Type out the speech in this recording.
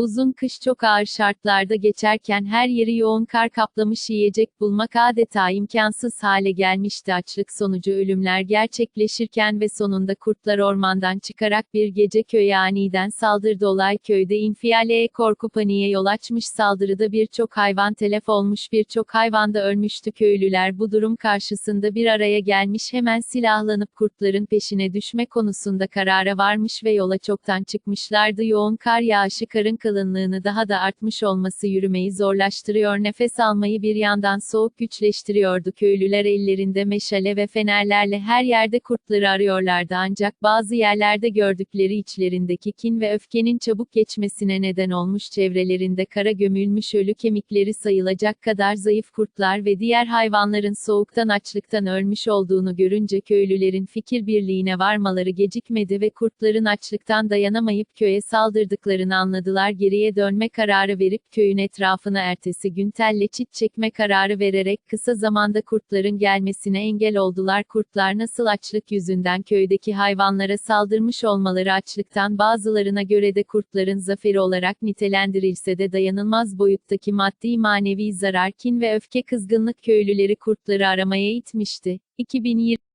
Uzun kış çok ağır şartlarda geçerken her yeri yoğun kar kaplamış yiyecek bulmak adeta imkansız hale gelmişti. Açlık sonucu ölümler gerçekleşirken ve sonunda kurtlar ormandan çıkarak bir gece köye aniden saldırdı. Olay köyde infialeye korku paniğe yol açmış saldırıda birçok hayvan telef olmuş birçok hayvan da ölmüştü. Köylüler bu durum karşısında bir araya gelmiş hemen silahlanıp kurtların peşine düşme konusunda karara varmış ve yola çoktan çıkmışlardı. Yoğun kar yağışı karın kalınlığını daha da artmış olması yürümeyi zorlaştırıyor. Nefes almayı bir yandan soğuk güçleştiriyordu. Köylüler ellerinde meşale ve fenerlerle her yerde kurtları arıyorlardı. Ancak bazı yerlerde gördükleri içlerindeki kin ve öfkenin çabuk geçmesine neden olmuş çevrelerinde kara gömülmüş ölü kemikleri sayılacak kadar zayıf kurtlar ve diğer hayvanların soğuktan açlıktan ölmüş olduğunu görünce köylülerin fikir birliğine varmaları gecikmedi ve kurtların açlıktan dayanamayıp köye saldırdıklarını anladılar geriye dönme kararı verip köyün etrafına ertesi gün telle çit çekme kararı vererek kısa zamanda kurtların gelmesine engel oldular. Kurtlar nasıl açlık yüzünden köydeki hayvanlara saldırmış olmaları açlıktan bazılarına göre de kurtların zaferi olarak nitelendirilse de dayanılmaz boyuttaki maddi manevi zarar kin ve öfke kızgınlık köylüleri kurtları aramaya itmişti. 2020